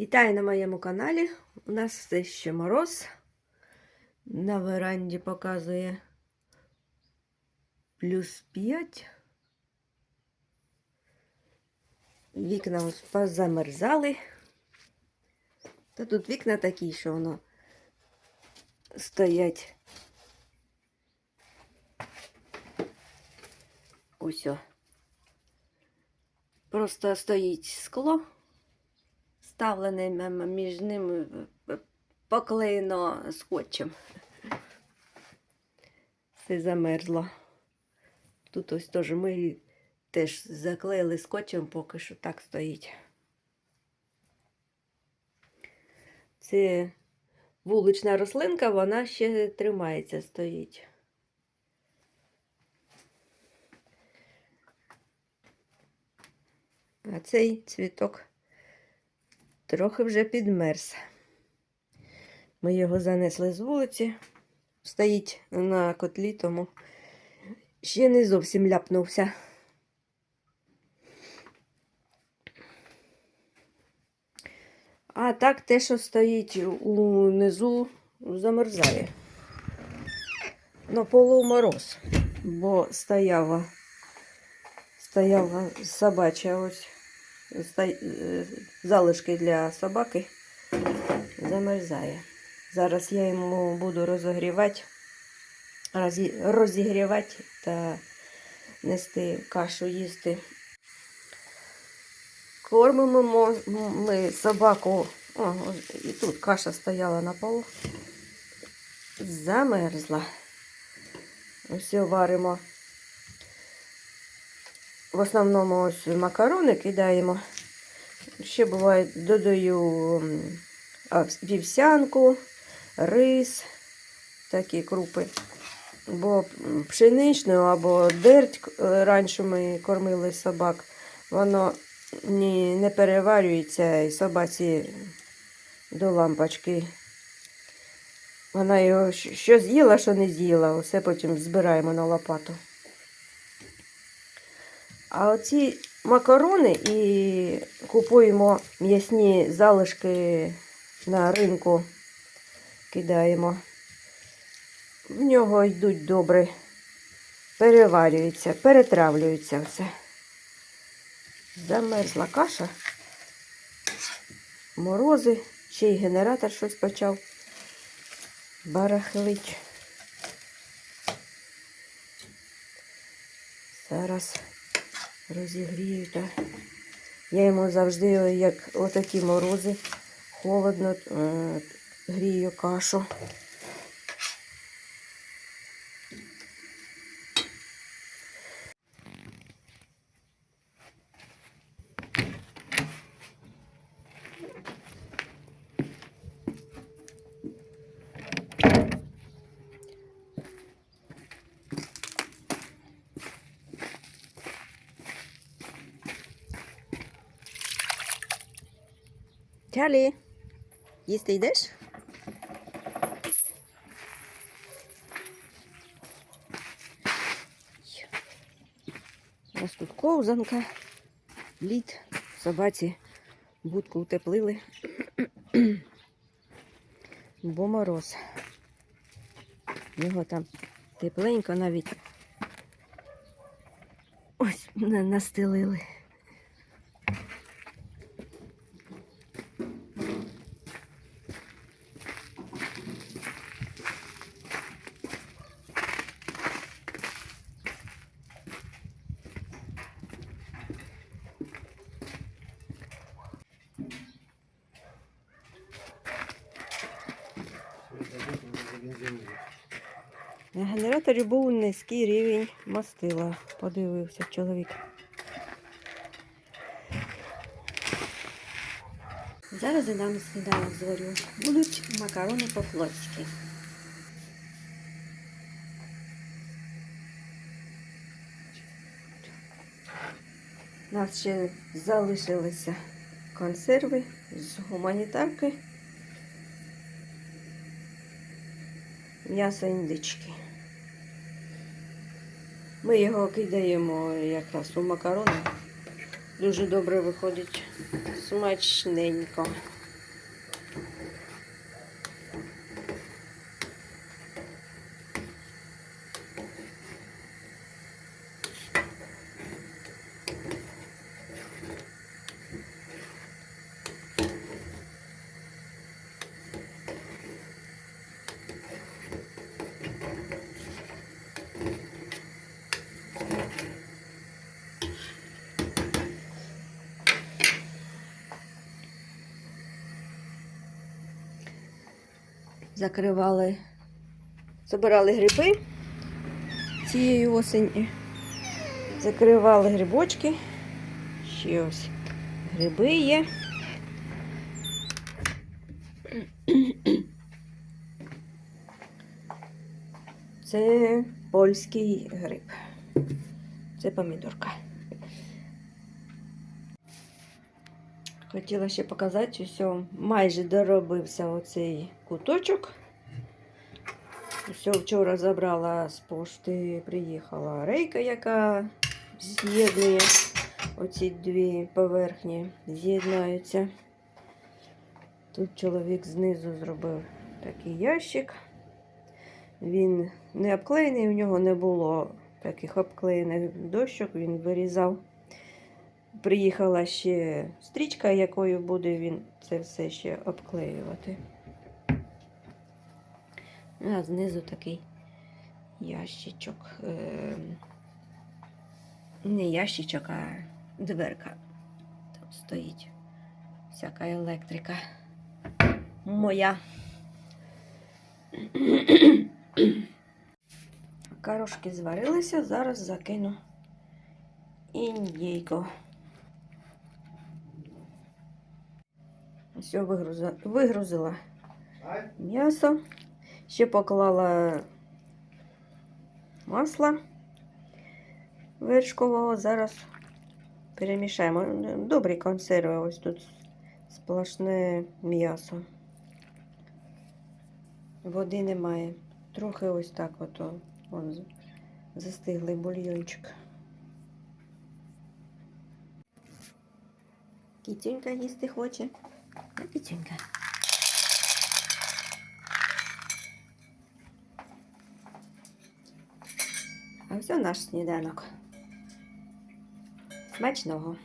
Вітаю на моєму каналі. У нас все ще мороз. На веранді показує плюс 5. Вікна позамерзали. Та тут вікна такі, що воно стоять. Ось. Просто стоїть скло, ставлене між ними е, поклеєно скотчем. Все замерзло. Тут ось теж ми теж заклеїли скотчем, поки що так стоїть. Це вулична рослинка, вона ще тримається, стоїть. А цей цвіток трохи вже підмерз. Ми його занесли з вулиці, стоїть на котлі, тому ще не зовсім ляпнувся. А так те, що стоїть унизу, замерзає. На полу мороз, бо стояла, стояла собача ось е, залишки для собаки замерзає. Зараз я йому буду розогрівати, розі- розігрівати та нести кашу їсти. Кормимо мо- ми собаку. О, і тут каша стояла на полу. Замерзла. Ось варимо. В основному ось макарони кидаємо. Ще буває, додаю вівсянку, рис, такі крупи. Бо пшеничну або дерть е, раніше ми кормили собак, воно не переварюється і собаці до лампочки. Вона його що з'їла, що не з'їла, усе потім збираємо на лопату. А оці макарони і купуємо м'ясні залишки на ринку, кидаємо. В нього йдуть добре, переварюються, перетравлюється все. Замерзла каша, морози, ще й генератор щось почав барахлить. Зараз розігрію. Та. Я йому завжди, як отакі морози, холодно, е, грію кашу. Чарлі, їсти йдеш? У нас тут ковзанка, лід, собаці будку утеплили, бо мороз. Його там тепленько навіть ось на- настелили. На генераторі був низький рівень мастила, подивився чоловік. Зараз я дам сніданок зварю. Будуть макарони по-флотськи. У нас ще залишилися консерви з гуманітарки. М'ясо індички. Ми його кидаємо якраз у макарони Дуже добре виходить. Смачненько. Закривали, забирали гриби цієї осені. Закривали грибочки. Ще ось гриби є. Це польський гриб. Це помідорка. Хотіла ще показати, що майже доробився оцей куточок. Все, вчора забрала з пошти, приїхала рейка, яка з'єднує оці дві поверхні, з'єднаються. Тут чоловік знизу зробив такий ящик. Він не обклеєний, у нього не було таких обклеєних дощок, він вирізав. Приїхала ще стрічка, якою буде він це все ще обклеювати. А знизу такий ящичок. Е, не ящичок, а дверка. Там стоїть всяка електрика. Моя. Карошки зварилися, зараз закину індійку. Все вигрузила, вигрузила м'ясо. Ще поклала масла вершкового. Зараз перемішаємо. Добрі консерви. Ось тут сплошне м'ясо. Води немає. Трохи ось так ото вон, застиглий бульйончик. Кітюнька їсти хоче. А, Кітюнька. А все наш сніданок. Смачного.